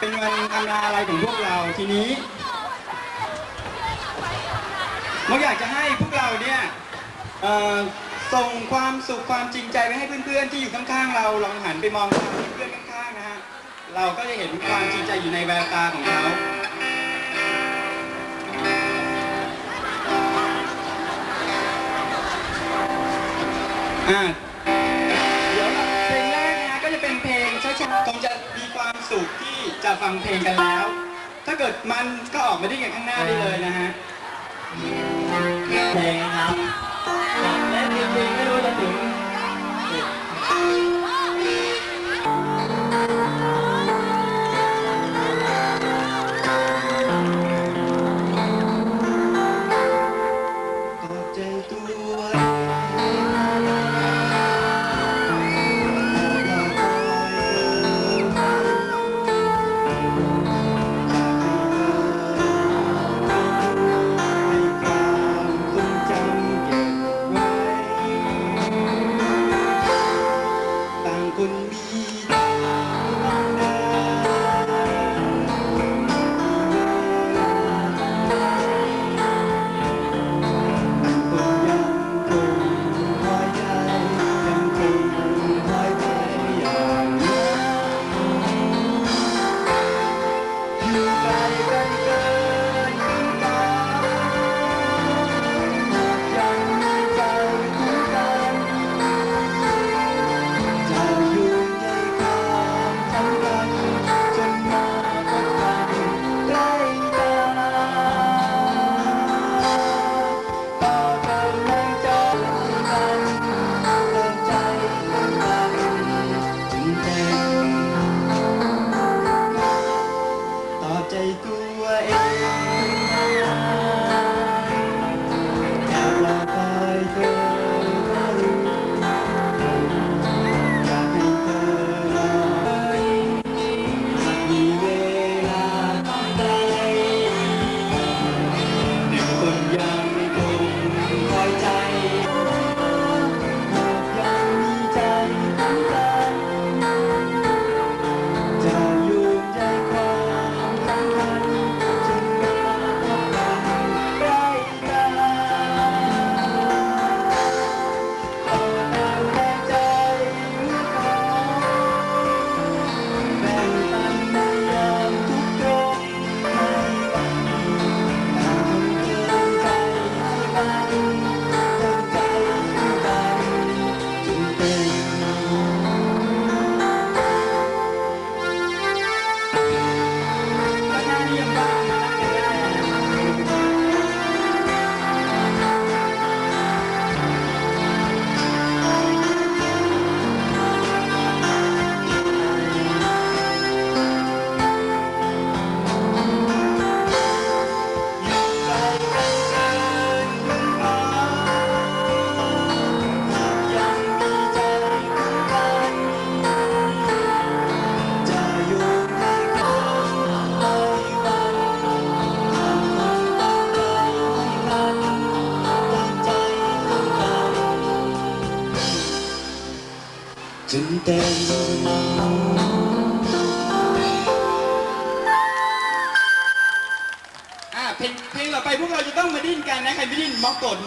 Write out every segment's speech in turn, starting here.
เป็นวันอำลาอะไรของพวกเราทีนี้มกอยากจะให้พวกเราเนี่ยส่งความสุขความจริงใจไปให้เพื่อนๆ ที่อยู่ข้างๆ เราลองหันไปมองทาเพื่อนข้างๆนะฮะเราก็จะเห็นความจริงใจอยู่ในแววตาของเขาอ่าเดี๋ยวเพลงแรกนะฮะก็จะเป็นเพลงช้าๆคงจะมีควา จะฟังเพลงกันแล้ว ถ้าเกิดมันก็ออกมาดิ้นกันข้างหน้าได้เลยนะฮะเพลงครับเล่นจริงๆไม่รู้จะถึง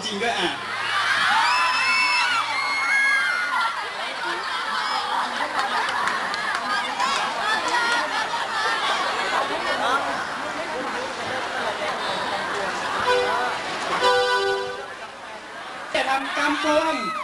จริงๆด้วยอะจะทำกำกวมต่อใ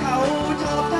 เขาชอบ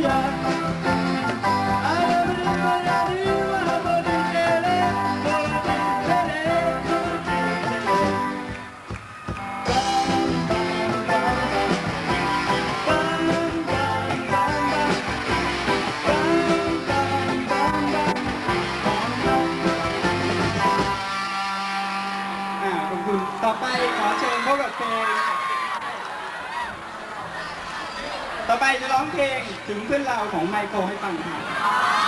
Yeah. ไปจะร้องเพลงถึงเพื่อนเราของไมโครให้ฟังค่ะ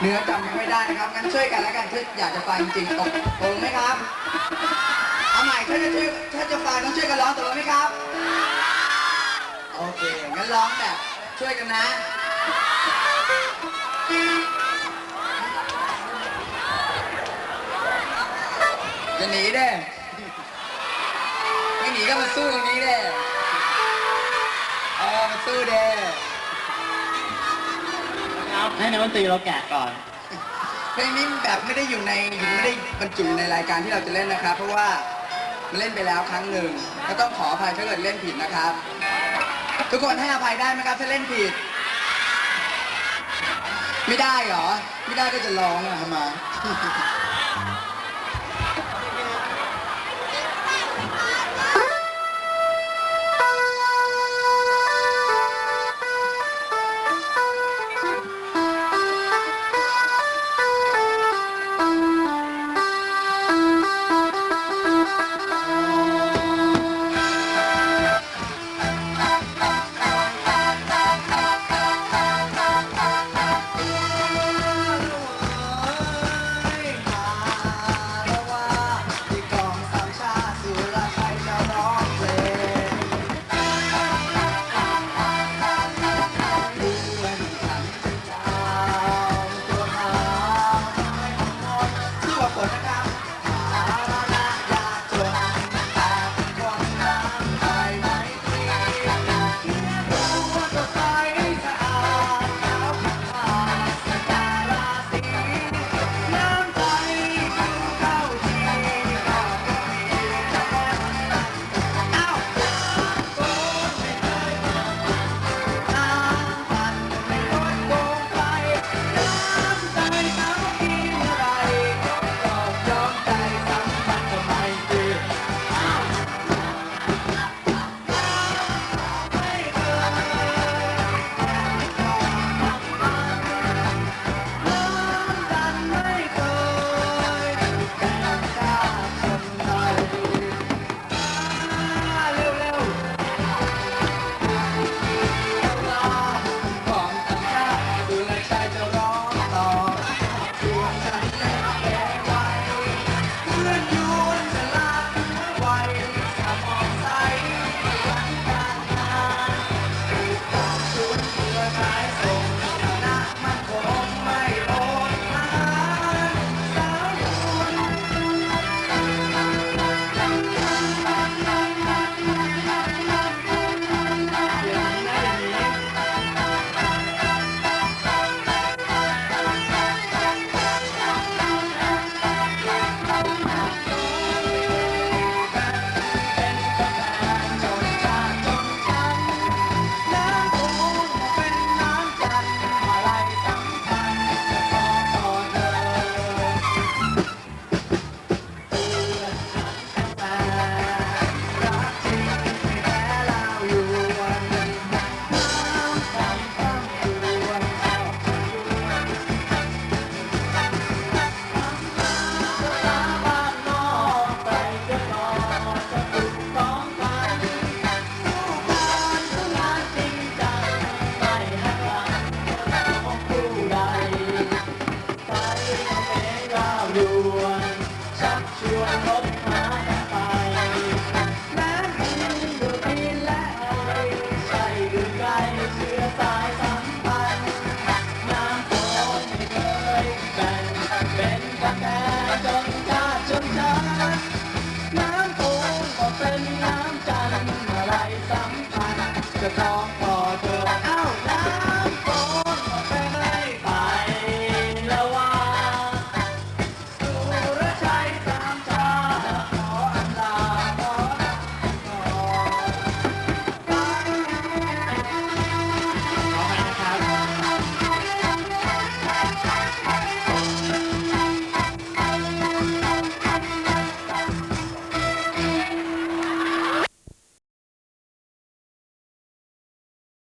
เนื้อจำไม่ได้นะครับงั้นช่วยกันแล้วกันถ้าอยากจะฟังจริงๆตกตกลงไหมครับเอาใหม่ถ้าจะช่วยถ้าจะฟังต้องช่วยกันร้องตกลงไหมครับโอเคงั้นร้องแบบช่วยกันนะจะหนีเด้ไม่หนีก็มาสู้ตรงนี้เด้เออมาสู้เด้ ให้นักดนตรีเราแกะก่อน เพลงนี้แบบไม่ได้อยู่ในไม่ได้บรรจุอยู่ในรายการที่เราจะเล่นนะครับ เพราะว่ามันเล่นไปแล้วครั้งหนึ่งก็ต้องขออภัยถ้าเกิดเล่นผิดนะครับ ทุกคนให้อภัยได้ไหมครับถ้าเล่นผิด ไม่ได้เหรอ ไม่ได้ก็จะร้องอะทำไม